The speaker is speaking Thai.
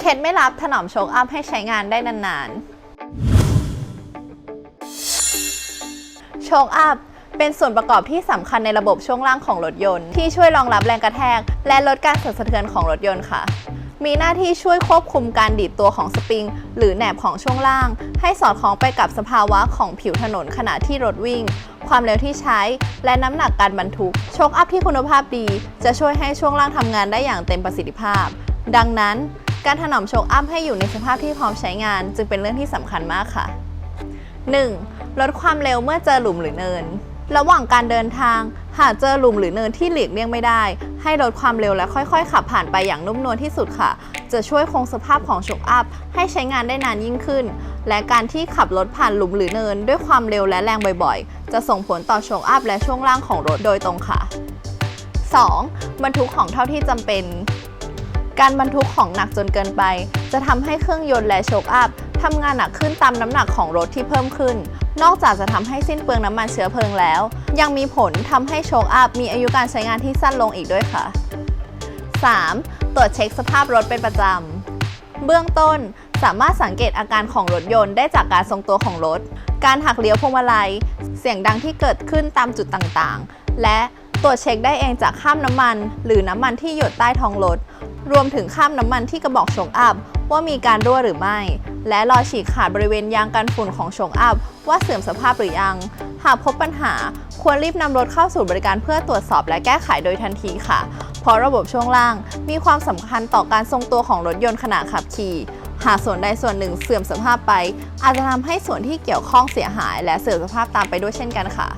เคล็ดไม่รับถนอมโชคอัพให้ใช้งานได้นานๆ โชคอัพเป็นส่วนประกอบที่สำคัญในระบบช่วงล่างของรถยนต์ ที่ช่วยรองรับแรงกระแทก และลดการสั่นสะเทือนของรถยนต์ค่ะ มีหน้าที่ช่วยควบคุมการดีดตัวของสปริง หรือแหนบของช่วงล่าง ให้สอดคล้องไปกับสภาวะของผิวถนนขณะที่รถวิ่ง ความเร็วที่ใช้ และน้ำหนักการบรรทุกโชคอัพที่คุณภาพดี จะช่วยให้ช่วงล่างทำงานได้อย่างเต็มประสิทธิภาพ ดังนั้น การถนอมโชคอัพให้อยู่ในสภาพที่พร้อมใช้งาน จึงเป็นเรื่องที่สำคัญมากค่ะ 1. ลดความเร็วเมื่อเจอหลุมหรือเนิน ระหว่างการเดินทาง หากเจอหลุมหรือเนินที่หลีกเลี่ยงไม่ได้ ให้ลดความเร็วและค่อยๆ ขับผ่านไปอย่างนุ่มนวลที่สุดค่ะ จะช่วยคงสภาพของโชคอัพให้ใช้งานได้นานยิ่งขึ้น และการที่ขับรถผ่านหลุมหรือเนิน ด้วยความเร็วและแรงบ่อยๆ จะส่งผลต่อโชคอัพและช่วงล่างของรถโดยตรงค่ะ 2. บรรทุกของเท่าที่จำเป็น การบรรทุกของหนักจนเกินไป จะทำให้เครื่องยนต์และโชคอัพทำงานหนักขึ้นตามน้ำหนักของรถที่เพิ่มขึ้น นอกจากจะทำให้สิ้นเปลืองน้ำมันเชื้อเพลิงแล้ว ยังมีผลทำให้โชคอัพมีอายุการใช้งานที่สั้นลงอีกด้วยค่ะ 3. ตรวจเช็คสภาพรถเป็นประจำ เบื้องต้นสามารถสังเกตอาการของรถยนต์ได้จากการทรงตัวของรถ การหักเลี้ยวพวงมาลัย เสียงดังที่เกิดขึ้นตามจุดต่างๆ และตรวจเช็คได้เองจากข้ามน้ำมัน หรือน้ำมันที่หยดใต้ท้องรถ รวมถึงข้ามน้ำมันที่กระบอกชงอัพว่ามีการรั่วหรือไม่ และรอยฉีกขาดบริเวณยางกันฝุ่นของชงอัพว่าเสื่อมสภาพหรือยัง หากพบปัญหาควรรีบนำรถเข้าสู่บริการเพื่อตรวจสอบและแก้ไขโดยทันทีค่ะ เพราะระบบช่วงล่างมีความสำคัญต่อการทรงตัวของรถยนต์ขณะขับขี่ หากส่วนใดส่วนหนึ่งเสื่อมสภาพไป อาจจะทำให้ส่วนที่เกี่ยวข้องเสียหาย และเสื่อมสภาพตามไปด้วยเช่นกันค่ะ